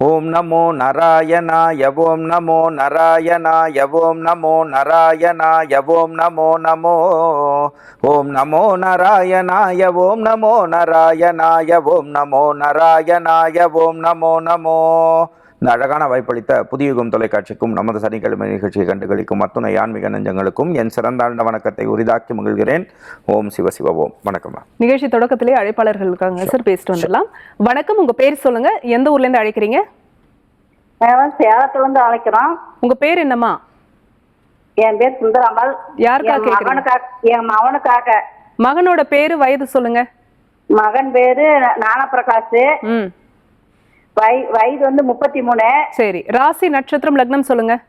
ஓம் நமோ நாராயணாய ஓம் நமோ நாராயணாய ஓம் நமோ நாராயணாய ஓம் நமோ நமோ. ஓம் நமோ நாராயணாய ஓம் நமோ நாராயணாய ஓம் நமோ நாராயணாய ஓம் நமோ நமோ. இந்த அழகான வாய்ப்பளித்த புதிய யுகம் தொலைக்காட்சிக்கும் நமது சனிக்கிழமை நிகழ்ச்சியை கண்டுகளிக்கும் அத்துணை ஆன்மீக நெஞ்சங்களுக்கும் என் சிறந்தாண்ட வணக்கத்தை உரிதாக்கி மகிழ்கிறேன். ஓம் சிவ சிவ ஓம். வணக்கம் நிகழ்ச்சி தொடக்கத்திலே அழைப்பாளர்கள் இருக்காங்க. சார் பேசிட்டு வந்துடலாம். வணக்கம். உங்க பேர் சொல்லுங்க. எந்த ஊர்ல இருந்து அழைக்கிறீங்க? சேலத்துல இருந்து அழைக்கிறோம். உங்க பேர் என்னம்மா? என் பேர் சுந்தராம்பாள் யாருக்கா என் கேக்குறீங்க? மகனுக்காக என் மகனுக்காக. மகனோட பேரு வயது சொல்லுங்க. மகன் பேரு வய வயது வந்து முப்பத்தி மூணு சரி ராசி நட்சத்திரம் லக்னம் சொல்லுங்க.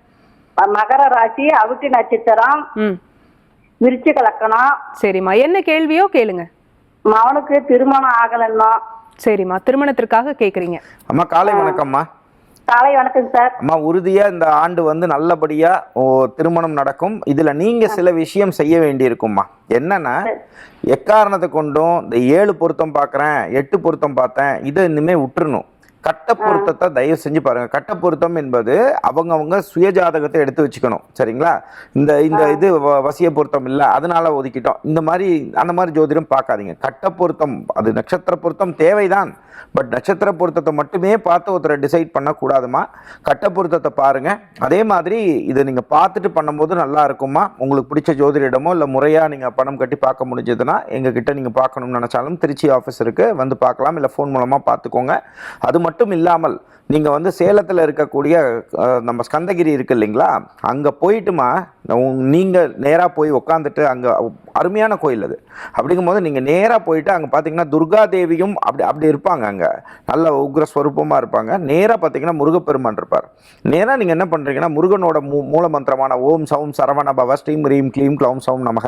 மகர ராசி அவுட்டி நட்சத்திரம். ம். விருச்சிக லக்கணம். சரிம்மா என்ன கேள்வியோ கேளுங்க. மகனுக்கு திருமணம் ஆகலன்னா. சரிம்மா திருமணத்திற்காக கேக்குறீங்க. அம்மா காலை வணக்கம்மா. காலை வணக்கம் சார். அம்மா உறுதியா இந்த ஆண்டு வந்து நல்லபடியா ஓ, திருமணம் நடக்கும். இதுல நீங்க சில விஷயம் செய்ய வேண்டியிருக்கும்மா. என்னன்னா எக்காரணத்தை கொண்டும் இந்த ஏழு பொருத்தம் பார்க்கறேன் எட்டு பொருத்தம் பார்த்தேன் இதை இனிமே விட்டுறணும். கட்ட பொருத்தத்தை தயவு செஞ்சு பாருங்க. கட்ட பொருத்தம் என்பது அவங்கவங்க சுயஜாதகத்தை எடுத்து வச்சுக்கணும். சரிங்களா? இந்த இந்த இது வசிய பொருத்தம் இல்லை. அதனால ஒதுக்கிட்டோம். இந்த மாதிரி அந்த மாதிரி ஜோதிடம் பார்க்காதீங்க. கட்ட பொருத்தம் அது நட்சத்திர பொருத்தம் தேவைதான். பட் நட்சத்திர பொருத்தத்தை மட்டுமே பார்த்து ஒருத்தரை டிசைட் பண்ணக்கூடாதுமா? கட்ட பொருத்தத்தை பாருங்க. அதே மாதிரி இதை நீங்கள் பார்த்துட்டு பண்ணும்போது நல்லா இருக்குமா? உங்களுக்கு பிடிச்ச ஜோதிடமோ இல்லை முறையாக நீங்கள் பணம் கட்டி பார்க்க முடிஞ்சதுன்னா எங்ககிட்ட நீங்கள் பார்க்கணும்னு நினச்சாலும் திருச்சி ஆஃபீஸ் இருக்குது வந்து பார்க்கலாம். இல்லை ஃபோன் மூலமாக பார்த்துக்கோங்க. அது மட்டும் மட்டும் இல்லாமல் நீங்கள் வந்து சேலத்தில் இருக்கக்கூடிய நம்ம ஸ்கந்தகிரி இருக்கு இல்லைங்களா? அங்கே போயிட்டுமா நீங்கள் நேராக போய் உட்காந்துட்டு அங்கே அருமையான கோயில் அது. அப்படிங்கும்போது நீங்கள் நேராக போயிட்டு அங்கே பார்த்தீங்கன்னா துர்கா தேவியும் அப்படி அப்படி இருப்பாங்க அங்கே. நல்ல உக்ர ஸ்வரூபமாக இருப்பாங்க. நேராக பார்த்தீங்கன்னா முருகப்பெருமான் இருப்பார். நேராக நீங்கள் என்ன பண்ணுறீங்கன்னா முருகனோட மூ மூல மந்திரமான ஓம் சவும் சரவண பவ ஸ்ரீம் ரீம் க்ளீம் க்ளௌம் சவும் நமக.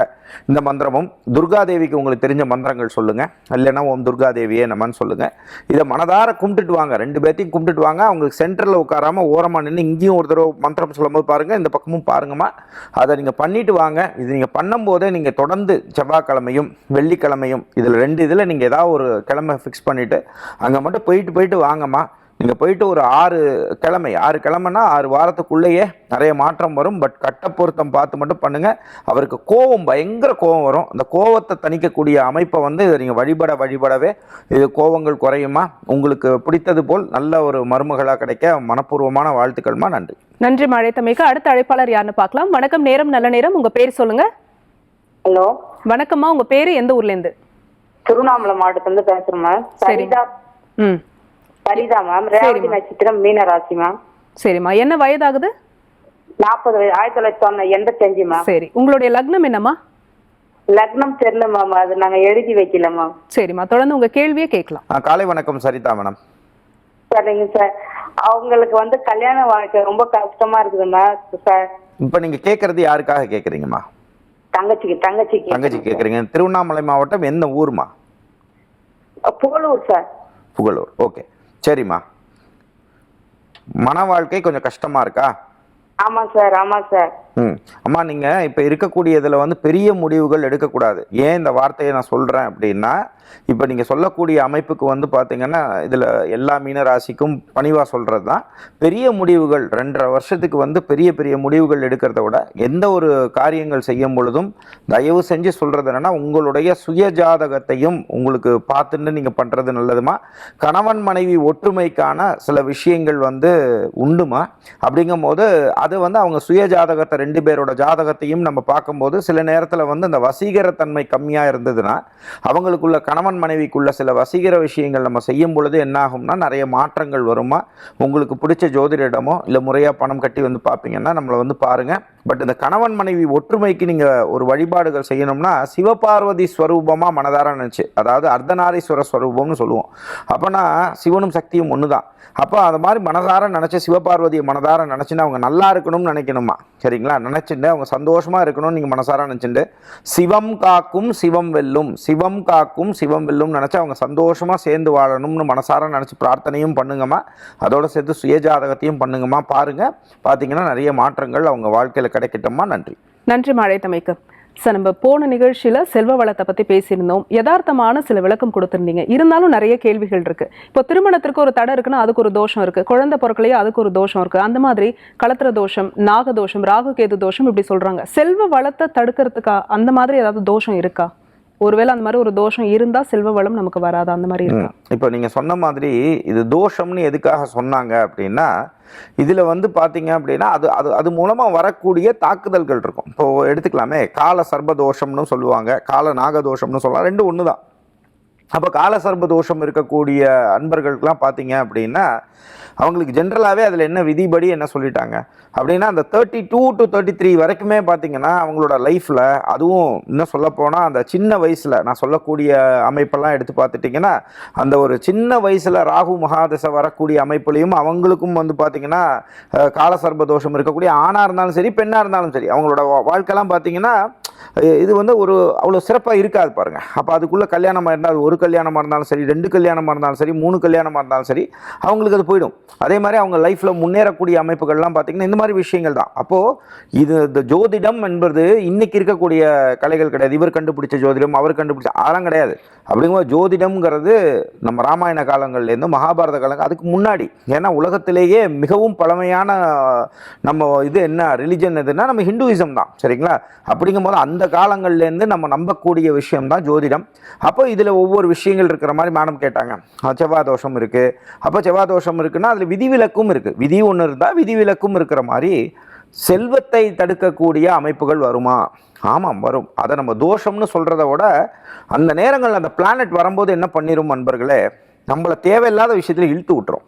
இந்த மந்திரமும் துர்கா தேவிக்கு உங்களுக்கு தெரிஞ்ச மந்திரங்கள் சொல்லுங்கள் இல்லைன்னா ஓம் துர்கா தேவியே நமன்னு சொல்லுங்கள் இதை மனதார கும்பிட்டுட்டு வாங்க. ரெண்டு பேர்த்தையும் கும்பிட்டுட்டு வாங்க. அவங்களுக்கு சென்டரில் உட்காராம ஓரமாக நின்று இங்கேயும் ஒரு தடவை மந்திரம் சொல்லும்போது பாருங்கள் இந்த பக்கமும் பாருங்கம்மா. அதை நீங்கள் பண்ணிட்டு வாங்க. இது நீங்கள் பண்ணும்போதே நீங்கள் தொடர்ந்து செவ்வாய்க்கிழமையும் வெள்ளிக்கிழமையும் இதில் ரெண்டு இதில் நீங்கள் ஏதாவது ஒரு கிழமை ஃபிக்ஸ் பண்ணிவிட்டு அங்கே மட்டும் போயிட்டு போயிட்டு வாங்கம்மா. நீங்கள் போயிட்டு ஒரு ஆறு கிழமை ஆறு கிழமைனா ஆறு வாரத்துக்குள்ளேயே நிறைய மாற்றம் வரும். பட் கட்ட பொருத்தம் பார்த்து மட்டும் பண்ணுங்கள் அவருக்கு கோபம் பயங்கர கோபம் வரும். அந்த கோபத்தை தணிக்கக்கூடிய அமைப்பை வந்து இதை நீங்கள் வழிபட வழிபடவே இது கோபங்கள் குறையுமா? உங்களுக்கு பிடித்தது போல் நல்ல ஒரு மருமகளாக கிடைக்க மனப்பூர்வமான வாழ்த்துக்கள்மா. நன்றி. நன்றி மழைத்தமைக்கு அடுத்த அழைப்பாளர் யாருன்னு பார்க்கலாம். வணக்கம். நேரம் நல்ல நேரம். உங்க பேர் சொல்லுங்க. ஹலோ. வணக்கம்மா. உங்க பேரு எந்த ஊர்ல இருந்து? திருவண்ணாமலை மாவட்டத்துல இருந்து பேசுறேன் மேம் சரி. சரிதா. ம். சரிதா மேம் ரேவதி. நட்சத்திரம் மீன ராசி மேம் சரிம்மா. என்ன வயதாகுது? நாற்பது வயது ஆயிரத்தி தொள்ளாயிரத்தி தொண்ணூ எண்பத்தஞ்சு மேம் சரி. உங்களுடைய லக்னம் என்னம்மா? லக்னம் தெரியல மேம் அது நாங்க எழுதி வைக்கல மேம் சரிம்மா. தொடர்ந்து உங்க கேள்வியே கேட்கலாம். காலை வணக்கம் சரிதா மேடம். சரிங்க சார் அவங்களுக்கு வந்து கல்யாண வாழ்க்கை ரொம்ப கஷ்டமா இருக்குதுங்க சார் இப்போ நீங்கள் கேட்குறது யாருக்காக கேட்குறீங்கம்மா தங்கச்சிக்கு தங்கச்சிக்கு தங்கச்சி கேட்குறீங்க திருவண்ணாமலை மாவட்டம் எந்த ஊர்மா? புகழூர் சார் புகழூர். ஓகே. சரிம்மா. மன வாழ்க்கை கொஞ்சம் கஷ்டமா இருக்கா? ஆமா சார் ஆமா சார். ம். அம்மா நீங்கள் இப்போ இருக்கக்கூடிய இதில் வந்து பெரிய முடிவுகள் எடுக்கக்கூடாது. ஏன் இந்த வார்த்தையை நான் சொல்கிறேன் அப்படின்னா இப்போ நீங்கள் சொல்லக்கூடிய அமைப்புக்கு வந்து பார்த்திங்கன்னா இதில் எல்லா மீன ராசிக்கும் பணிவாக சொல்கிறது தான் பெரிய முடிவுகள் ரெண்டரை வருஷத்துக்கு வந்து பெரிய பெரிய முடிவுகள் எடுக்கிறத விட எந்த ஒரு காரியங்கள் செய்யும் பொழுதும் தயவு செஞ்சு சொல்கிறது என்னென்னா உங்களுடைய சுய ஜாதகத்தையும் உங்களுக்கு பார்த்துட்டு நீங்கள் பண்ணுறது நல்லதுமா? கணவன் மனைவி ஒற்றுமைக்கான சில விஷயங்கள் வந்து உண்டுமா? அப்படிங்கும்போது அது வந்து அவங்க சுய ஜாதகத்தை ரெண்டு பேரோட ஜாதகத்தையும் நம்ம பார்க்கும்போது சில நேரத்தில் வந்து அந்த வசீகரத்தன்மை கம்மியாக இருந்ததுன்னா அவங்களுக்குள்ள கணவன் மனைவிக்குள்ள சில வசீகர விஷயங்கள் நம்ம செய்யும் பொழுது என்ன ஆகும்னா நிறைய மாற்றங்கள் வருமா? உங்களுக்கு பிடிச்ச ஜோதிடமோ இல்லை முறையாக பணம் கட்டி வந்து பார்ப்பீங்கன்னா நம்மளை வந்து பாருங்கள் பட் இந்த கணவன் மனைவி ஒற்றுமைக்கு நீங்கள் ஒரு வழிபாடுகள் செய்யணும்னா சிவபார்வதி ஸ்வரூபமாக மனதார நினச்சி அதாவது அர்த்தநாரீஸ்வர ஸ்வரூபம்னு சொல்லுவோம். அப்போனா சிவனும் சக்தியும் ஒன்று தான் அப்போ அது மாதிரி மனதார நினச்ச சிவபார்வதியை மனதார நினச்சின்னு அவங்க நல்லா இருக்கணும்னு நினைக்கணுமா? சரிங்களா? நினச்சிட்டு அவங்க சந்தோஷமாக இருக்கணும்னு நீங்கள் மனசார நினச்சிட்டு சிவம் காக்கும் சிவம் வெல்லும் சிவம் காக்கும் சிவம் வெல்லும் நினச்சி அவங்க சந்தோஷமாக சேர்ந்து வாழணும்னு மனசார நினச்சி பிரார்த்தனையும் பண்ணுங்கம்மா. அதோட சேர்த்து சுயஜாதகத்தையும் பண்ணுங்கம்மா. பாருங்கள் பார்த்தீங்கன்னா நிறைய மாற்றங்கள் அவங்க வாழ்க்கையில் கிடைக்கட்டும்மா. நன்றி. நன்றி மழைத்தமைக்கு சார் நம்ம போன நிகழ்ச்சியில் செல்வ வளத்தை பற்றி பேசியிருந்தோம். யதார்த்தமான சில விளக்கம் கொடுத்துருந்தீங்க. இருந்தாலும் நிறைய கேள்விகள் இருக்கு. இப்போ திருமணத்திற்கு ஒரு தடை இருக்குன்னா அதுக்கு ஒரு தோஷம் இருக்கு. குழந்தை பிறக்கலையே அதுக்கு ஒரு தோஷம் இருக்கு. அந்த மாதிரி களத்திர தோஷம் நாக தோஷம் ராகு கேது தோஷம் இப்படி சொல்றாங்க. செல்வ வளத்தை தடுக்கிறதுக்கா அந்த மாதிரி ஏதாவது தோஷம் இருக்கா? ஒருவேளை அந்த மாதிரி ஒரு தோஷம் இருந்தால் செல்வ வளம் நமக்கு வராது அந்த மாதிரி இருக்கும் இப்போ நீங்கள் சொன்ன மாதிரி இது தோஷம்னு எதுக்காக சொன்னாங்க அப்படின்னா இதில் வந்து பார்த்தீங்க அப்படின்னா அது அது அது மூலமாக வரக்கூடிய தாக்குதல்கள் இருக்கும். இப்போ எடுத்துக்கலாமே கால சர்ப தோஷம்னு சொல்லுவாங்க கால நாக தோஷம்னு சொல்லலாம் ரெண்டும் ஒன்று தான் அப்போ கால சர்ப தோஷம் இருக்கக்கூடிய அன்பர்களுக்கெல்லாம் பார்த்தீங்க அப்படின்னா அவங்களுக்கு ஜென்ரலாகவே அதில் என்ன விதிபடி என்ன சொல்லிட்டாங்க? அப்படின்னா அந்த thirty two to thirty three வரைக்குமே பார்த்தீங்கன்னா அவங்களோட லைஃப்பில் அதுவும் இன்னும் சொல்லப்போனால் அந்த சின்ன வயசில் நான் சொல்லக்கூடிய அமைப்பெல்லாம் எடுத்து பார்த்துட்டிங்கன்னா அந்த ஒரு சின்ன வயசில் ராகு மகாதசை வரக்கூடிய அமைப்புலையும் அவங்களுக்கும் வந்து பார்த்தீங்கன்னா காலசர்ப தோஷம் இருக்கக்கூடிய ஆணாக இருந்தாலும் சரி பெண்ணாக இருந்தாலும் சரி அவங்களோட வாழ்க்கைலாம் பார்த்தீங்கன்னா இது வந்து ஒரு அவ்வளோ சிறப்பாக இருக்காது பாருங்க. அப்போ அதுக்குள்ளே கல்யாணமாக இருந்தால் அது ஒரு கல்யாணமாக இருந்தாலும் சரி ரெண்டு கல்யாணமாக இருந்தாலும் சரி மூணு கல்யாணமாக இருந்தாலும் சரி அவங்களுக்கு அது போயிடும். அதே மாதிரி அவங்க லைஃப்பில் முன்னேறக்கூடிய அமைப்புகள்லாம் பார்த்திங்கன்னா இந்த மாதிரி விஷயங்கள் தான். அப்போது இது இந்த ஜோதிடம் என்பது இன்றைக்கி இருக்கக்கூடிய கலைகள் கிடையாது. இவர் கண்டுபிடிச்ச ஜோதிடம் அவர் கண்டுபிடிச்ச அதெல்லாம் கிடையாது. அப்படிங்கும்போது ஜோதிடம்ங்கிறது நம்ம ராமாயண காலங்கள்லேருந்து மகாபாரத காலங்கள் அதுக்கு முன்னாடி. ஏன்னா உலகத்திலேயே மிகவும் பழமையான நம்ம இது என்ன ரிலிஜன் எதுன்னா நம்ம ஹிந்துவிசம் தான். சரிங்களா? அப்படிங்கும்போது அந்த காலங்கள்லேருந்து நம்ம நம்பக்கூடிய விஷயம் தான் ஜோதிடம். அப்போ இதில் ஒவ்வொரு விஷயங்கள் இருக்கிற மாதிரி மேடம் கேட்டாங்க. செவ்வாய் தோஷம் இருக்குது அப்போ செவ்வாய் தோஷம் இருக்குன்னா அதில் விதிவிலக்கும் இருக்குது விதி ஒன்று இருந்தால் விதிவிலக்கும் இருக்கிற மாதிரி செல்வத்தை தடுக்கக்கூடிய அமைப்புகள் வருமா? ஆமாம் வரும். அதை நம்ம தோஷம்னு சொல்கிறத விட அந்த நேரங்களில் அந்த பிளானட் வரும்போது என்ன பண்ணிடும் நண்பர்களே? நம்மளை தேவையில்லாத விஷயத்தில் இழுத்து விட்டுரும்.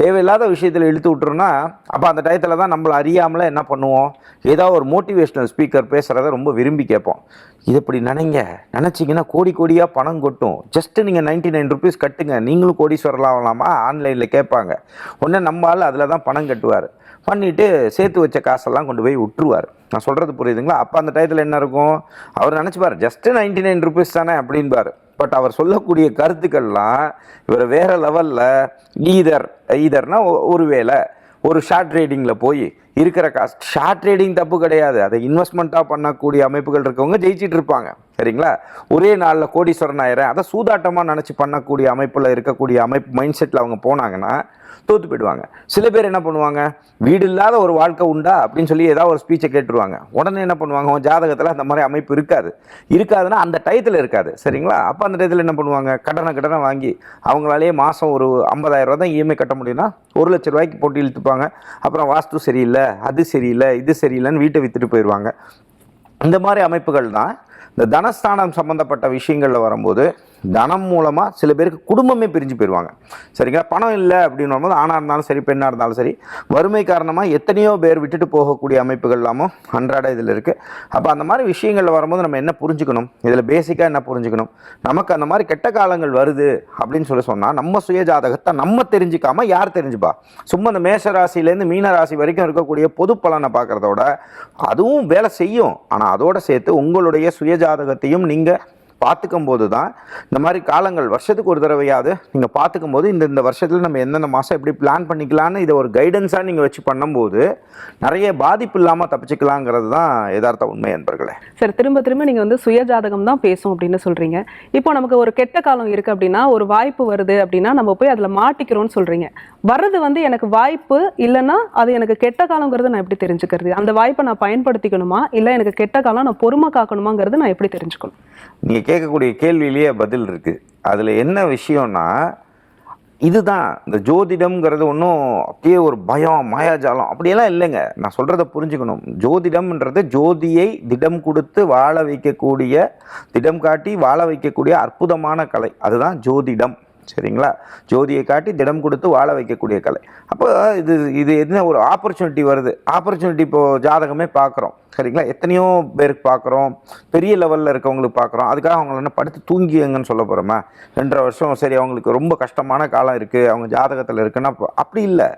தேவையில்லாத விஷயத்தில் இழுத்து விட்டுருன்னா அப்போ அந்த டயத்தில் தான் நம்மளை அறியாமலே என்ன பண்ணுவோம்? ஏதாவது ஒரு மோட்டிவேஷ்னல் ஸ்பீக்கர் பேசுகிறத ரொம்ப விரும்பி கேட்போம். இது இப்படி நினைங்க. நினச்சிங்கன்னா கோடி கோடியாக பணம் கொட்டும். ஜஸ்ட்டு நீங்கள் நைன்ட்டி நைன் ருபீஸ் கட்டுங்க. நீங்களும் கோடீஸ்வரலாம் ஆகலாமா ஆன்லைனில் கேட்பாங்க. உடனே நம்ம ஆள் அதில் தான் பணம் கட்டுவார். பண்ணிவிட்டு சேர்த்து வச்ச காசெல்லாம் கொண்டு போய் விட்டுருவார். நான் சொல்கிறது புரியுதுங்களா? அப்போ அந்த டயத்தில் என்ன இருக்கும்? அவர் நினச்சிப்பார் ஜஸ்ட்டு நைன்ட்டி நைன் ருபீஸ் தானே அப்படின்பார். பட் அவர் சொல்லக்கூடிய கருத்துக்கள்லாம் இவர் வேறு லெவலில் ஈதர் ஈதர்னா ஒரு வேளை ஒரு ஷார்ட் ட்ரேடிங்கில் போய் இருக்கிற காசு ஷார்ட் ட்ரேடிங் தப்பு கிடையாது. அதை இன்வெஸ்ட்மெண்ட்டாக பண்ணக்கூடிய அமைப்புகள் இருக்கவங்க ஜெயிச்சிட்டு இருப்பாங்க. சரிங்களா? ஒரே நாளில் கோடீஸ்வரன் ஆயிரம் அதை சூதாட்டமாக நினச்சி பண்ணக்கூடிய அமைப்பில் இருக்கக்கூடிய அமைப்பு மைண்ட் செட்டில் அவங்க போனாங்கன்னா தோத்து போயிடுவாங்க. சில பேர் என்ன பண்ணுவாங்க வீடு இல்லாத ஒரு வாழ்க்கை உண்டா அப்படின்னு சொல்லி ஏதாவது ஒரு ஸ்பீச்சை கேட்டுருவாங்க. உடனே என்ன பண்ணுவாங்க உன் ஜாதகத்தில் அந்த மாதிரி அமைப்பு இருக்காது. இருக்காதுன்னா அந்த டயத்தில் இருக்காது. சரிங்களா? அப்போ அந்த டயத்தில் என்ன பண்ணுவாங்க கடனை கடனை வாங்கி அவங்களாலேயே மாதம் ஒரு 50000 ரூபா தான் இஎம்ஐ கட்ட முடியும்னா ஒரு லட்ச ரூபாய்க்கு போட்டு இழுத்துப்பாங்க. அப்புறம் வாஸ்து சரியில்லை அது சரியில்லை இது சரியில்லைன்னு வீட்டை விற்றுட்டு போயிடுவாங்க. இந்த மாதிரி அமைப்புகள் தான். இந்த தனஸ்தானம் சம்மந்தப்பட்ட விஷயங்களில் வரும்போது தனம் மூலமாக சில பேருக்கு குடும்பமே பிரிஞ்சு போயிடுவாங்க சரிங்களா? பணம் இல்லை அப்படின்னு வரும்போது ஆணாக இருந்தாலும் சரி பெண்ணாக இருந்தாலும் சரி வறுமை காரணமாக எத்தனையோ பேர் விட்டுட்டு போகக்கூடிய அமைப்புகள் எல்லாமும் அன்றாட இதில் இருக்குது அப்போ அந்த மாதிரி விஷயங்களில் வரும்போது நம்ம என்ன புரிஞ்சுக்கணும்? இதில் பேசிக்காக என்ன புரிஞ்சுக்கணும்? நமக்கு அந்த மாதிரி கெட்ட காலங்கள் வருது அப்படின்னு சொல்லி சொன்னால் நம்ம சுய ஜாதகத்தை நம்ம தெரிஞ்சுக்காம யார் தெரிஞ்சுப்பா? சும்மா இந்த மேஷ ராசிலேருந்து மீன ராசி வரைக்கும் இருக்கக்கூடிய பொது பலனை பார்க்குறதோட அதுவும் வேலை செய்யும். ஆனால் அதோடு சேர்த்து உங்களுடைய சுய ஜாதகத்தையும் நீங்கள் பார்த்துக்கும் போது தான் இந்த மாதிரி காலங்கள் வருஷத்துக்கு ஒரு தடவையாவது நீங்கள் பார்த்துக்கும் போது இந்த இந்த வருஷத்தில் நம்ம எந்தெந்த மாதம் எப்படி பிளான் பண்ணிக்கலான்னு இதை ஒரு கைடன்ஸாக நீங்கள் வச்சு பண்ணும்போது நிறைய பாதிப்பு இல்லாமல் தப்பிச்சுக்கலாங்கிறது தான் யதார்த்த உண்மை என்பர்களே. சரி திரும்ப திரும்ப நீங்க வந்து சுய ஜாதகம் தான் பேசும் அப்படின்னு சொல்றீங்க. இப்போ நமக்கு ஒரு கெட்ட காலம் இருக்கு அப்படின்னா ஒரு வாய்ப்பு வருது அப்படின்னா நம்ம போய் அதுல மாட்டிக்கிறோம்னு சொல்றீங்க. வர்றது வந்து எனக்கு வாய்ப்பு இல்லைன்னா அது எனக்கு கெட்ட காலங்கிறது நான் எப்படி தெரிஞ்சுக்கிறது? அந்த வாய்ப்பை நான் பயன்படுத்திக்கணுமா? இல்லை எனக்கு கெட்ட காலம் நான் பொறுமை காக்கணுமாங்கிறது நான் எப்படி தெரிஞ்சுக்கணும்? நீங்கள் கேட்கக்கூடிய கேள்வியிலேயே பதில் இருக்குது அதில் என்ன விஷயம்னா இதுதான் இந்த ஜோதிடம்ங்கிறது ஒன்றும் அப்படியே ஒரு பயம் மாயாஜாலம் அப்படியெல்லாம் இல்லைங்க. நான் சொல்கிறத புரிஞ்சுக்கணும். ஜோதிடம்ன்றது ஜோதியை திடம் கொடுத்து வாழ வைக்கக்கூடிய திடம் காட்டி வாழ வைக்கக்கூடிய அற்புதமான கலை. அதுதான் ஜோதிடம். சரிங்களா? ஜோதியை காட்டி திடம் கொடுத்து வாழ வைக்கக்கூடிய கலை. அப்போ இது இது என்ன ஒரு ஆப்பர்ச்சுனிட்டி வருது? ஆப்பர்ச்சுனிட்டி இப்போது ஜாதகமே பார்க்குறோம் சரிங்களா? எத்தனையோ பேருக்கு பார்க்குறோம் பெரிய லெவலில் இருக்கவங்களுக்கு பார்க்குறோம் அதுக்காக அவங்கள என்ன படுத்து தூங்கியங்கன்னு சொல்ல போகிறோமா ரெண்டரை வருஷம் சரி அவங்களுக்கு ரொம்ப கஷ்டமான காலம் இருக்குது அவங்க ஜாதகத்தில் இருக்குன்னா அப்படி இல்லை.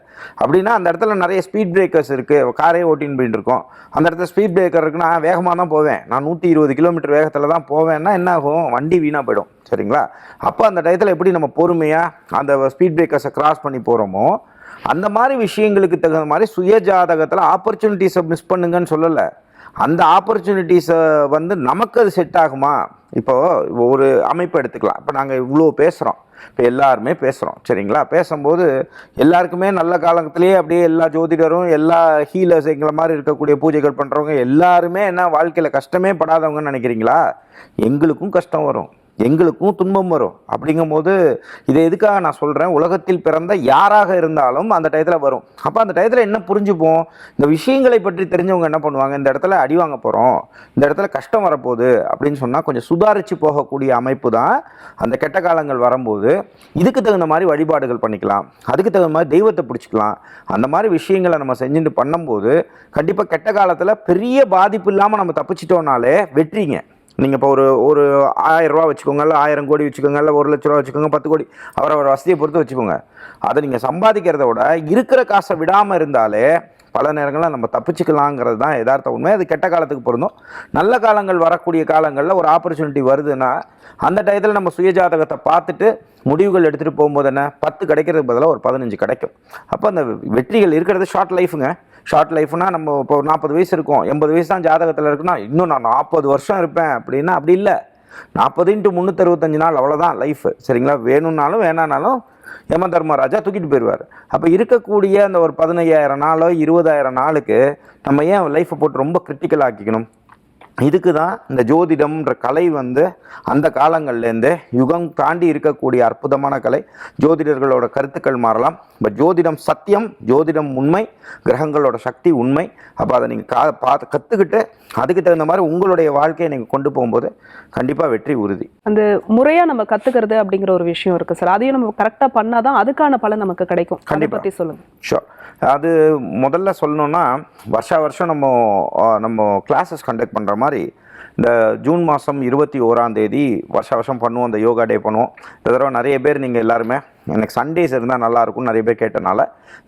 அப்படின்னா அந்த இடத்துல நிறைய ஸ்பீட் பிரேக்கர்ஸ் இருக்குது காரே ஓட்டின்னு போயிட்டு இருக்கோம். அந்த இடத்துல ஸ்பீட் பிரேக்கர் இருக்குன்னா வேகமாக தான் போவேன். நான் நூற்றி இருபது கிலோமீட்டர் வேகத்தில் தான் போவேன்னா என்ன ஆகும்? வண்டி வீணாக போயிடும். சரிங்களா? அப்போ அந்த டயத்தில் எப்படி நம்ம பொறுமையாக அந்த ஸ்பீட் பிரேக்கர்ஸை கிராஸ் பண்ணி போகிறோமோ அந்த மாதிரி விஷயங்களுக்கு தகுந்த மாதிரி சுய ஜாதகத்தில் ஆப்பர்ச்சுனிட்டிஸை மிஸ் பண்ணுங்கன்னு சொல்லலை. அந்த ஆப்பர்ச்சுனிட்டிஸை வந்து நமக்கு அது செட் ஆகுமா? இப்போது ஒரு அமைப்பு எடுத்துக்கலாம். இப்போ நாங்கள் இவ்வளோ பேசுகிறோம் இப்போ எல்லாருமே பேசுகிறோம் சரிங்களா? பேசும்போது எல்லாருக்குமே நல்ல காலத்திலேயே அப்படியே எல்லா ஜோதிடரும் எல்லா ஹீலர்ஸ் எங்களை மாதிரி இருக்கக்கூடிய பூஜைகள் பண்ணுறவங்க எல்லாருமே என்ன வாழ்க்கையில் கஷ்டமே படாதவங்கன்னு நினைக்கிறீங்களா? எங்களுக்கும் கஷ்டம் வரும். எங்களுக்கும் துன்பம் வரும். அப்படிங்கும்போது இதை எதுக்காக நான் சொல்கிறேன் உலகத்தில் பிறந்த யாராக இருந்தாலும் அந்த டயத்தில் வரும். அப்போ அந்த டயத்தில் என்ன புரிஞ்சுப்போம்? இந்த விஷயங்களை பற்றி தெரிஞ்சவங்க என்ன பண்ணுவாங்க? இந்த இடத்துல அடி வாங்க போகிறோம் இந்த இடத்துல கஷ்டம் வரப்போகுது அப்படின்னு சொன்னால் கொஞ்சம் சுதாரித்து போகக்கூடிய அமைப்பு தான் அந்த கெட்ட காலங்கள் வரும்போது இதுக்கு தகுந்த மாதிரி வழிபாடுகள் பண்ணிக்கலாம். அதுக்கு தகுந்த மாதிரி தெய்வத்தை பிடிச்சிக்கலாம். அந்த மாதிரி விஷயங்களை நம்ம செஞ்சுட்டு பண்ணும்போது கண்டிப்பாக கெட்ட காலத்தில் பெரிய பாதிப்பு இல்லாமல் நம்ம தப்பிச்சிட்டோம்னாலே வெற்றிங்க. நீங்கள் இப்போ ஒரு ஒரு ஆயிரம் ரூபா வச்சுக்கோங்க இல்லை ஆயிரம் கோடி வச்சுக்கோங்க இல்லை ஒரு லட்ச ரூபா வச்சுக்கோங்க பத்து கோடி அவரவர் வசதியை பொறுத்து வச்சுக்கோங்க. அதை நீங்கள் சம்பாதிக்கிறத விட இருக்கிற காசை விடாமல் இருந்தாலே பல நேரங்களில் நம்ம தப்பிச்சுக்கலாங்கிறது தான் யதார்த்த உண்மை. அது கெட்ட காலத்துக்கு பொருந்தும். நல்ல காலங்கள் வரக்கூடிய காலங்களில் ஒரு ஆப்பர்ச்சுனிட்டி வருதுன்னா அந்த டயத்தில் நம்ம சுயஜாதகத்தை பார்த்துட்டு முடிவுகள் எடுத்துகிட்டு போகும்போது என்ன? பத்து கிடைக்கிறதுக்கு பதிலாக ஒரு பதினஞ்சு கிடைக்கும். அப்போ அந்த வெற்றிகள் இருக்கிறது ஷார்ட் லைஃபுங்க ஷார்ட் லைஃப்னா நம்ம இப்போ நாற்பது வயசு இருக்கும். எண்பது வயசு தான் ஜாதகத்தில் இருக்குன்னா இன்னும் நான் நாற்பது வருஷம் இருப்பேன் அப்படின்னா அப்படி இல்லை. நாற்பது இன்ட்டு முந்நூற்றறுபத்தஞ்சு நாள் அவ்வளோதான் லைஃப் சரிங்களா? வேணும்னாலும் வேணானாலும் யம தர்மராஜா தூக்கிட்டு போயிடுவார் அப்போ இருக்கக்கூடிய அந்த ஒரு பதினையாயிரம் நாளோ இருபதாயிரம் நாளுக்கு நம்ம ஏன் லைஃப்பை போட்டு ரொம்ப கிரிட்டிக்கல் ஆக்கிக்கணும்? இதுக்கு தான் இந்த ஜோதிடம்ன்ற கலை வந்து அந்த காலங்கள்லேருந்து யுகம் தாண்டி இருக்கக்கூடிய அற்புதமான கலை. ஜோதிடர்களோட கருத்துக்கள் மாறலாம். பட் ஜோதிடம் சத்தியம் ஜோதிடம் உண்மை கிரகங்களோட சக்தி உண்மை. அப்போ அதை நீங்கள் கா பார்த்து கற்றுக்கிட்டு அதுக்கு தகுந்த மாதிரி உங்களுடைய வாழ்க்கையை நீங்கள் கொண்டு போகும்போது கண்டிப்பாக வெற்றி உறுதி. அந்த முறையா நம்ம கத்துக்கிறது அப்படிங்கிற ஒரு விஷயம் இருக்கு சார். அதையும் நம்ம கரெக்டா பண்ணாதான் அதுக்கான பலன் நமக்கு கிடைக்கும். அதை கண்டிப்பா. பத்தி சொல்லுங்க. ஷோர் அது முதல்ல சொல்லணும்னா வருஷா வருஷம் நம்ம நம்ம கிளாஸஸ் கண்டக்ட் பண்ணுற மாதிரி இந்த ஜூன் மாதம் இருபத்தி ஓராந்தேதி வருஷ வருஷா வருஷம் பண்ணுவோம் அந்த யோகா டே பண்ணுவோம். இந்த தடவை நிறைய பேர் நீங்கள் எல்லாருமே எனக்கு சண்டேஸ் இருந்தால் நல்லா இருக்கும்னு நிறைய பேர் கேட்டனால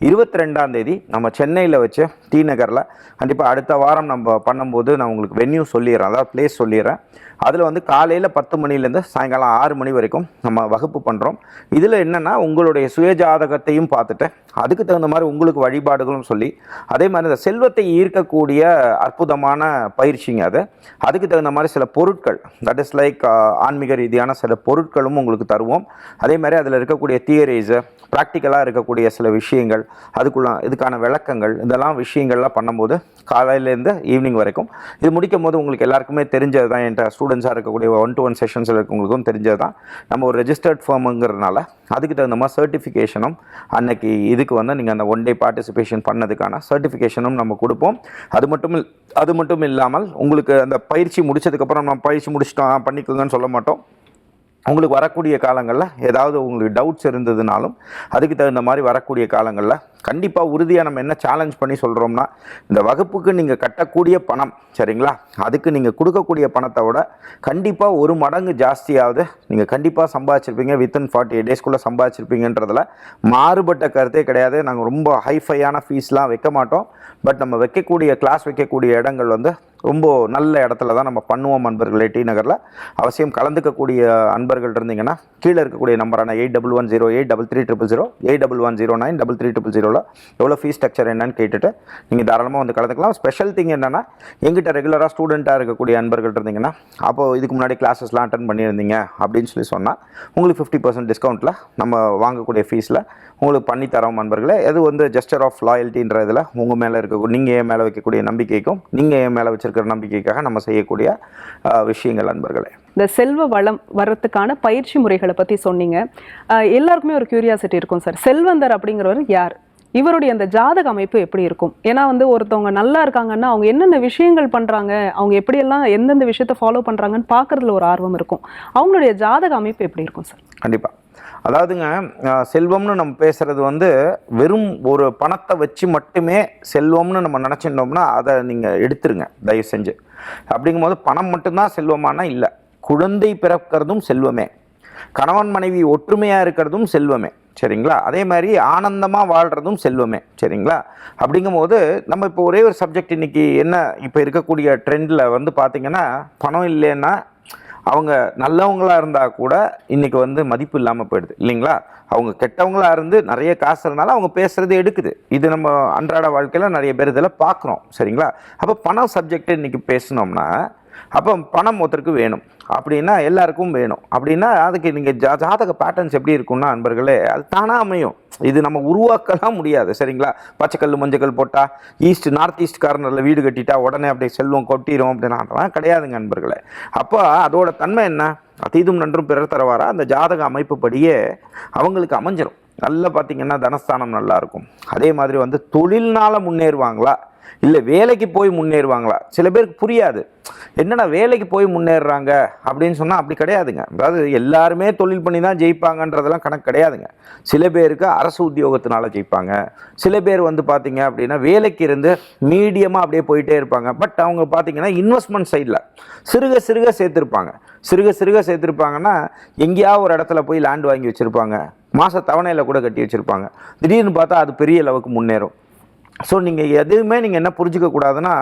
இருபத்தி ரெண்டாம் தேதி நம்ம சென்னையில் வச்சு டி நகரில் கண்டிப்பாக அடுத்த வாரம் நம்ம பண்ணும்போது நான் உங்களுக்கு வென்யூ சொல்லிடுறேன் அதாவது பிளேஸ் சொல்லிடுறேன். அதில் வந்து காலையில் பத்து மணிலேருந்து சாயங்காலம் ஆறு மணி வரைக்கும் நம்ம வகுப்பு பண்ணுறோம் இதில் என்னென்னா உங்களுடைய சுயஜாதகத்தையும் பார்த்துட்டு அதுக்கு தகுந்த மாதிரி உங்களுக்கு வழிபாடுகளும் சொல்லி அதே மாதிரி இந்த செல்வத்தை ஈர்க்கக்கூடிய அற்புதமான பயிற்சிங்க அது. அதுக்கு தகுந்த மாதிரி சில பொருட்கள் தட் இஸ் லைக் ஆன்மீக ரீதியான சில பொருட்களும் உங்களுக்கு தருவோம். அதே மாதிரி அதில் இருக்கக்கூடிய தியரிஸு ப்ராக்டிக்கலாக இருக்கக்கூடிய சில விஷயங்கள் அதுக்குள்ள இதுக்கான விளக்கங்கள் இதெல்லாம் விஷயங்கள்லாம் பண்ணும்போது காலையிலேருந்து ஈவினிங் வரைக்கும் இது முடிக்கும் போது உங்களுக்கு எல்லாருக்குமே தெரிஞ்சது தான் என்கிட்ட ஸ்டூடெண்ட்ஸாக இருக்கக்கூடிய ஒன் டு ஒன் செஷன்ஸில் இருக்கவங்களுக்கும் தெரிஞ்சது தான் நம்ம ஒரு ரெஜிஸ்டர்ட் ஃபார்முங்கிறதுனால அதுக்கு தகுந்த மாதிரி சர்டிஃபிகேஷனும் அன்னைக்கு இதுக்கு வந்து நீங்கள் அந்த ஒன் டே பார்ட்டிசிபேஷன் பண்ணதுக்கான சர்டிஃபிகேஷனும் நம்ம கொடுப்போம். அது மட்டும் அது மட்டும் இல்லாமல் உங்களுக்கு அந்த பயிற்சி முடிச்சதுக்கப்புறம் நம்ம பயிற்சி முடிச்சிட்டோம் பண்ணிக்கோங்கன்னு சொல்ல மாட்டோம். உங்களுக்கு வரக்கூடிய காலங்களில் ஏதாவது உங்களுக்கு டவுட்ஸ் இருந்ததுனாலும் அதுக்கு தகுந்த மாதிரி வரக்கூடிய காலங்களில் கண்டிப்பாக உறுதியாக நம்ம என்ன சேலஞ்ச் பண்ணி சொல்கிறோம்னா இந்த வகுப்புக்கு நீங்கள் கட்டக்கூடிய பணம் சரிங்களா? அதுக்கு நீங்கள் கொடுக்கக்கூடிய பணத்தை விட கண்டிப்பாக ஒரு மடங்கு ஜாஸ்தியாவது நீங்கள் கண்டிப்பாக சம்பாதிச்சிருப்பீங்க. வித்தின் ஃபார்ட்டி எயிட் டேஸ்க்குள்ளே சம்பாதிச்சிருப்பீங்கன்றதில் மாறுபட்ட கருத்தே கிடையாது. நாங்கள் ரொம்ப ஹைஃபையான ஃபீஸ்லாம் வைக்க மாட்டோம். பட் நம்ம வைக்கக்கூடிய கிளாஸ் வைக்கக்கூடிய இடங்கள் வந்து ரொம்ப நல்ல இடத்துல தான் நம்ம பண்ணுவோம் அன்பர்களே டி நகரில் அவசியம் கலந்துக்கக்கூடிய அன்பர்கள் இருந்தீங்கன்னா கீழே இருக்கக்கூடிய நம்பரான eight double one zero eight double three triple zero eight double one zero nine double three triple ஜீரோவில் எவ்வளோ எவ்வளோ ஃபீஸ் ஸ்ட்ரக்சர் என்னன்னு கேட்டுட்டு நீங்கள் தாராளமாக வந்து கலந்துக்கலாம். ஸ்பெஷல் திங் என்னென்னா எங்கிட்ட ரெகுலராக ஸ்டூடெண்ட்டாக இருக்கக்கூடிய அன்பர்கள் இருந்தீங்கன்னா அப்போது இதுக்கு முன்னாடி கிளாஸஸ்லாம் அட்டன் பண்ணியிருந்தீங்க அப்படின்னு சொல்லி சொன்னால் உங்களுக்கு ஃபிஃப்டி பர்சன்ட் டிஸ்கவுண்ட்டில் நம்ம வாங்கக்கூடிய ஃபீஸில் உங்களுக்கு பண்ணி தரோம் எது அது வந்து ஜெஸ்டர் ஆஃப் லாயல்ட்டின்ற இதில் உங்கள் மேலே இருக்க நீங்கள் என் மேலே வைக்கக்கூடிய நம்பிக்கைக்கும் நீங்கள் என் மேலே வச்சிருக்கிற நம்பிக்கைக்காக நம்ம செய்யக்கூடிய விஷயங்கள் அன்பர்களே. இந்த செல்வ வளம் வர்றதுக்கான பயிற்சி முறைகளை பற்றி சொன்னீங்க. எல்லாருக்குமே ஒரு கியூரியாசிட்டி இருக்கும் சார். செல்வந்தர் அப்படிங்கிறவர் யார்? இவருடைய அந்த ஜாதக அமைப்பு எப்படி இருக்கும்? ஏன்னா வந்து ஒருத்தவங்க நல்லா இருக்காங்கன்னா அவங்க என்னென்ன விஷயங்கள் பண்ணுறாங்க அவங்க எப்படியெல்லாம் எந்தெந்த விஷயத்த ஃபாலோ பண்ணுறாங்கன்னு பார்க்குறதுல ஒரு ஆர்வம் இருக்கும். அவங்களுடைய ஜாதக அமைப்பு எப்படி இருக்கும் சார் கண்டிப்பாக அதாவதுங்க செல்வம்னு நம்ம பேசுகிறது வந்து வெறும் ஒரு பணத்தை வச்சு மட்டுமே செல்வம்னு நம்ம நினச்சிருந்தோம்னா அதை நீங்கள் எடுத்துருங்க தயவு செஞ்சு. அப்படிங்கும்போது பணம் மட்டும்தான் செல்வமானா இல்லை. குழந்தை பிறக்கிறதும் செல்வமே. கணவன் மனைவி ஒற்றுமையாக இருக்கிறதும் செல்வமே சரிங்களா? அதே மாதிரி ஆனந்தமாக வாழ்கிறதும் செல்வமே சரிங்களா? அப்படிங்கும்போது நம்ம இப்போ ஒரே ஒரு சப்ஜெக்ட் இன்றைக்கி என்ன இப்போ இருக்கக்கூடிய ட்ரெண்டில் வந்து பார்த்திங்கன்னா பணம் இல்லைன்னா அவங்க நல்லவங்களாக இருந்தால் கூட இன்றைக்கி வந்து மதிப்பு இல்லாமல் போயிடுது இல்லைங்களா? அவங்க கெட்டவங்களாக இருந்து நிறைய காசு இருந்தாலும் அவங்க பேசுகிறது எடுக்குது. இது நம்ம அன்றாட வாழ்க்கையில் நிறைய பேர் இதெல்லாம் பார்க்குறோம் சரிங்களா? அப்போ பணம் சப்ஜெக்ட் இன்றைக்கி பேசினோம்னா அப்போ பணம் ஒருத்தருக்கு வேணும். அப்படின்னா எல்லாருக்கும் வேணும். அப்படின்னா அதுக்கு நீங்கள் ஜா ஜாதக பேட்டர்ன்ஸ் எப்படி இருக்கும்னா நண்பர்களே அது தானாக அமையும். இது நம்ம உருவாக்கலாம் முடியாது சரிங்களா? பச்சைக்கல் மஞ்சக்கல் போட்டால் ஈஸ்ட் நார்த் ஈஸ்ட் கார்னரில் வீடு கட்டிட்டா உடனே அப்படியே செல்வம் கொட்டிடும் அப்படின்னா அதெல்லாம் கிடையாதுங்க நண்பர்களே அப்போ அதோட தன்மை என்ன? அதீதும் நன்றும் பிறர் தரவாரா? அந்த ஜாதக அமைப்பு படியே அவங்களுக்கு அமைஞ்சிடும் நல்லா பார்த்தீங்கன்னா தனஸ்தானம் நல்லாயிருக்கும் அதே மாதிரி வந்து தொழில்னால முன்னேறுவாங்களா? இல்லை வேலைக்கு போய் முன்னேறுவாங்களா? சில பேருக்கு புரியாது. என்னடா வேலைக்கு போய் முன்னேறுறாங்க? அப்படின்னு சொன்னால் அப்படி கிடையாதுங்க. அதாவது எல்லாருமே தொழில் பண்ணி தான் ஜெயிப்பாங்கன்றதெல்லாம் கணக்கு கிடையாதுங்க. சில பேருக்கு அரசு உத்தியோகத்தினால ஜெயிப்பாங்க. சில பேர் வந்து பார்த்தீங்க அப்படின்னா வேலைக்கு இருந்து மீடியமாக அப்படியே போயிட்டே இருப்பாங்க. பட் அவங்க பார்த்தீங்கன்னா இன்வெஸ்ட்மெண்ட் சைடில் சிறுக சிறுக சேர்த்துருப்பாங்க. சிறுக சிறுக சேர்த்துருப்பாங்கன்னா எங்கேயாவது ஒரு இடத்துல போய் லேண்ட் வாங்கி வச்சுருப்பாங்க. மாத தவணையில் கூட கட்டி வச்சுருப்பாங்க. திடீர்னு பார்த்தா அது பெரிய அளவுக்கு முன்னேறும். ஸோ நீங்கள் எதுவுமே நீங்கள் என்ன புரிஞ்சுக்க கூடாதுன்னா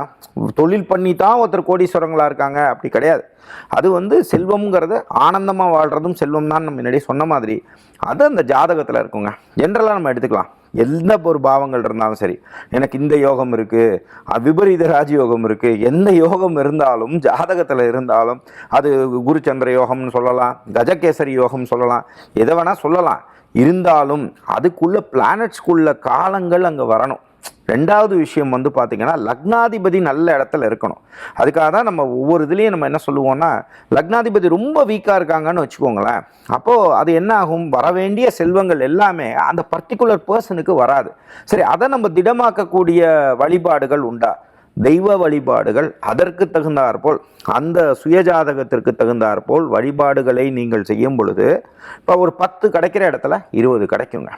தொழில் பண்ணி தான் ஒருத்தர் கோடீஸ்வரங்களாக இருக்காங்க. அப்படி கிடையாது. அது வந்து செல்வம்ங்கிறது ஆனந்தமாக வாழ்கிறதும் செல்வம் தான் நம்ம முன்னாடியே சொன்ன மாதிரி. அது அந்த ஜாதகத்தில் இருக்குங்க. ஜென்ரலாக நம்ம எடுத்துக்கலாம். எந்த ஒரு பாவங்கள் இருந்தாலும் சரி. எனக்கு இந்த யோகம் இருக்குது விபரீத ராஜயோகம் இருக்குது எந்த யோகம் இருந்தாலும் ஜாதகத்தில் இருந்தாலும் அது குருச்சந்திர யோகம்னு சொல்லலாம் கஜகேசரி யோகம்னு சொல்லலாம் எதை வேணால் சொல்லலாம். இருந்தாலும் அதுக்குள்ளே பிளானட்ஸ்குள்ள காலங்கள் அங்கே வரணும். ரெண்டாவது விஷயம் வந்து பார்த்தீங்கன்னா லக்னாதிபதி நல்ல இடத்துல இருக்கணும். அதுக்காக தான் நம்ம ஒவ்வொரு இதுலேயும் நம்ம என்ன சொல்லுவோம்னா லக்னாதிபதி ரொம்ப வீக்காக இருக்காங்கன்னு வச்சுக்கோங்களேன். அப்போது அது என்ன ஆகும்? வரவேண்டிய செல்வங்கள் எல்லாமே அந்த பர்டிகுலர் பர்சனுக்கு வராது. சரி அதை நம்ம திடமாக்கக்கூடிய வழிபாடுகள் உண்டா? தெய்வ வழிபாடுகள் அதற்கு தகுந்தாற்போல் அந்த சுயஜாதகத்திற்கு தகுந்தாற்போல் வழிபாடுகளை நீங்கள் செய்யும் பொழுது இப்போ ஒரு பத்து கிடைக்கிற இடத்துல இருபது கிடைக்குங்க.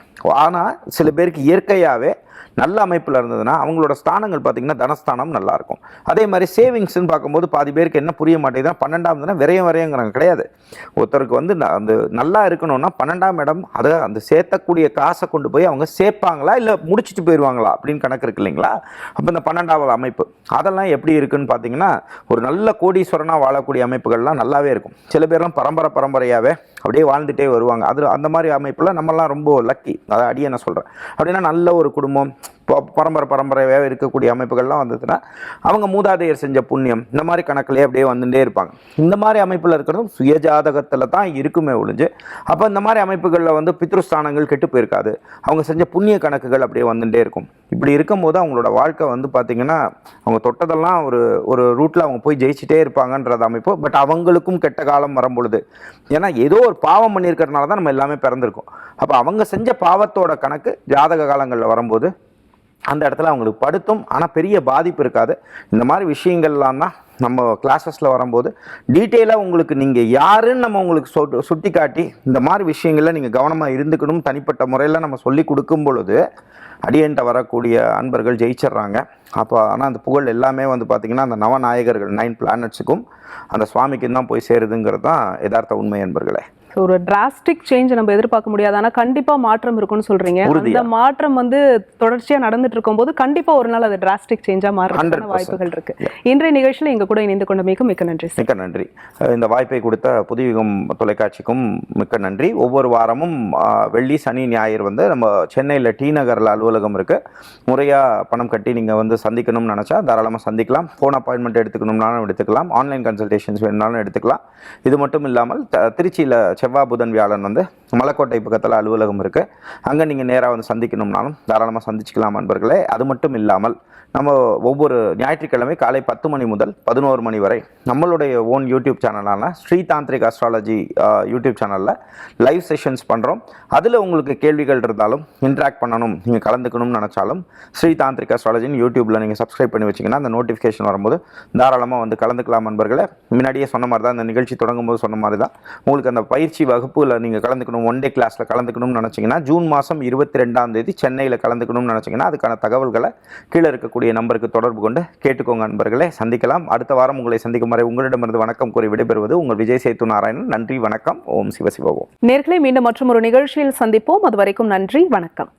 ஆனால் சில பேருக்கு இயற்கையாகவே நல்ல அமைப்பில் இருந்ததுன்னா அவங்களோட ஸ்தானங்கள் பார்த்தீங்கன்னா தனஸ்தானம் நல்லாயிருக்கும். அதே மாதிரி சேவிங்ஸ்னு பார்க்கும்போது பாதி பேருக்கு என்ன புரிய மாட்டேங்குதுன்னா பன்னெண்டாம் தானே விரையும் விரையங்கிறாங்க. கிடையாது. ஒருத்தருக்கு வந்து ந- அந்த நல்லா இருக்கணும்னா பன்னெண்டாம் இடம் அதை அந்த சேர்த்தக்கூடிய காசை கொண்டு போய் அவங்க சேர்ப்பாங்களா? இல்லை முடிச்சிட்டு போயிடுவாங்களா அப்படின்னு கணக்கு இருக்கு இல்லைங்களா? அப்போ இந்த பன்னெண்டாவது அமைப்பு. அதெல்லாம் எப்படி இருக்குன்னு பார்த்தீங்கன்னா ஒரு நல்ல கோடீஸ்வரனாக வாழக்கூடிய அமைப்புகள்லாம் நல்லாவே இருக்கும். சில பேர்லாம் பரம்பரை பரம்பரையாகவே அப்படியே வாழ்ந்துட்டே வருவாங்க. அது அந்த மாதிரி அமைப்பில் நம்மலாம் ரொம்ப லக்கி அதை அடியே நான் சொல்கிறேன் அப்படின்னா நல்ல ஒரு குடும்பம் one. பரம்பரை பரம்பரையாகவே இருக்கக்கூடிய அமைப்புகள்லாம் வந்ததுன்னா அவங்க மூதாதையர் செஞ்ச புண்ணியம் இந்த மாதிரி கணக்குலேயே அப்படியே வந்துட்டே இருப்பாங்க. இந்த மாதிரி அமைப்பில் இருக்கிறதும் சுயஜாதகத்தில் தான் இருக்குமே ஒழிஞ்சு அப்போ இந்த மாதிரி அமைப்புகளில் வந்து பித்ருஸ்தானங்கள் கெட்டு போயிருக்காது. அவங்க செஞ்ச புண்ணிய கணக்குகள் அப்படியே வந்துட்டே இருக்கும். இப்படி இருக்கும்போது அவங்களோட வாழ்க்கை வந்து பார்த்திங்கன்னா அவங்க தொட்டதெல்லாம் ஒரு ஒரு ரூட்டில் அவங்க போய் ஜெயிச்சிட்டே இருப்பாங்கன்றது அமைப்பு. பட் அவங்களுக்கும் கெட்ட காலம் வரும் பொழுது ஏன்னா ஏதோ ஒரு பாவம் பண்ணியிருக்கிறதுனால தான் நம்ம எல்லாமே பிறந்திருக்கோம். அப்போ அவங்க செஞ்ச பாவத்தோட கணக்கு ஜாதக காலங்களில் வரும்போது அந்த இடத்துல அவங்களுக்கு படுத்தும் ஆனால் பெரிய பாதிப்பு இருக்காது. இந்த மாதிரி விஷயங்கள்லாம் தான் நம்ம கிளாஸஸில் வரும்போது டீட்டெயிலாக உங்களுக்கு நீங்கள் யாருன்னு நம்ம உங்களுக்கு சொட்டு சுட்டி காட்டி இந்த மாதிரி விஷயங்களில் நீங்கள் கவனமாக இருந்துக்கணும். தனிப்பட்ட முறையில் நம்ம சொல்லி கொடுக்கும் பொழுது அடியன்ட்ட வரக்கூடிய அன்பர்கள் ஜெயிச்சிடுறாங்க. அப்போ ஆனால் அந்த புகழ் எல்லாமே வந்து பார்த்திங்கன்னா அந்த நவநாயகர்கள் நைன் பிளானட்ஸுக்கும் அந்த சுவாமிக்கும் தான் போய் சேருதுங்கிறது தான் யதார்த்த உண்மை என்பர்களே ஒரு டிராஸ்டிக் சேஞ்ச் நம்ம எதிர்பார்க்க முடியாது. ஆனா கண்டிப்பா மாற்றம் இருக்கும்னு சொல்றீங்க. அந்த மாற்றம் வந்து தொடர்ச்சியா நடந்துட்டு இருக்கும்போது கண்டிப்பா ஒரு நாள் அது டிராஸ்டிக் சேஞ்சா மாறதுக்கான 100%. வாய்ப்புகள் இருக்கு. இன்றைய நிகழ்ச்சியில எங்க கூட இணைந்து கொண்ட மிக மிக்க நன்றி மிக்க நன்றி. இந்த வாய்ப்பை கொடுத்த புதுயுகம் தொலைக்காட்சிக்கும் மிக்க நன்றி. ஒவ்வொரு வாரமும் வெள்ளி சனி ஞாயிறு வந்து நம்ம சென்னையில் டி நகரில் அலுவலகம் இருக்குது முறையாக பணம் கட்டி நீங்கள் வந்து சந்திக்கணும்னு நினச்சா தாராளமாக சந்திக்கலாம். ஃபோன் அப்பாயின்மெண்ட் எடுத்துக்கணும்னாலும் எடுத்துக்கலாம். ஆன்லைன் கன்சல்டேஷன்ஸ் வேணும்னாலும் எடுத்துக்கலாம். இது மட்டும் இல்லாமல் திருச்சியில் செவ்வாய் புதன் வியாழன் வந்து மலைக்கோட்டை பக்கத்தில் அலுவலகம் இருக்குது அங்கே நீங்கள் நேராக வந்து சந்திக்கணும்னாலும் தாராளமாக சந்திச்சுக்கலாம் நண்பர்களே. அது மட்டும் இல்லாமல் நம்ம ஒவ்வொரு ஞாயிற்றுக்கிழமை காலை பத்து மணி முதல் பதினோரு மணி வரை நம்மளுடைய ஓன் யூடியூப் சேனலான ஸ்ரீ தாந்திரிக் அஸ்ட்ராலஜி யூடியூப் சேனலில் லைவ் செஷன்ஸ் பண்ணுறோம் அதில் உங்களுக்கு கேள்விகள் இருந்தாலும் இன்ட்ராக்ட் பண்ணணும் நீங்கள் கலந்துக்கணும்னு நினச்சாலும் ஸ்ரீ தாந்திரிக் அஸ்ட்ராலஜின்னு யூடியூப்பில் நீங்கள் சப்ஸ்கிரைப் பண்ணி வச்சிங்கன்னா அந்த நோட்டிஃபிகேஷன் வரும்போது தாராளமாக வந்து கலந்துக்கலாம் நண்பர்களே. முன்னாடியே சொன்ன மாதிரி தான் இந்த நிகழ்ச்சி தொடங்கும் போது சொன்ன மாதிரி தான் உங்களுக்கு அந்த பயிற்சி வகுப்பில் நீங்கள் கலந்துக்கணும் ஒன் டே கிளாஸில் கலந்துக்கணும்னு நினச்சிங்கன்னா ஜூன் மாதம் இருபத்தி ரெண்டாம் தேதி சென்னையில் கலந்துக்கணும்னு நினச்சிங்கன்னா அதுக்கான தகவல்களை கீழே இருக்கக்கூடிய நம்பருக்கு தொடர்பு கொண்டு கேட்டுக்கோங்க நண்பர்களே. சந்திக்கலாம். அடுத்த வாரம் உங்களை சந்திக்கும் வரை உங்களிடமிருந்து வணக்கம் கூறி விடைபெறுவது உங்கள் விஜய் சேத்து நாராயணன். நன்றி வணக்கம். ஓம் சிவசிவ ஓம். நேர்களை மீண்டும் மற்றும் ஒரு நிகழ்ச்சியில் சந்திப்போம். அது வரைக்கும் நன்றி வணக்கம்.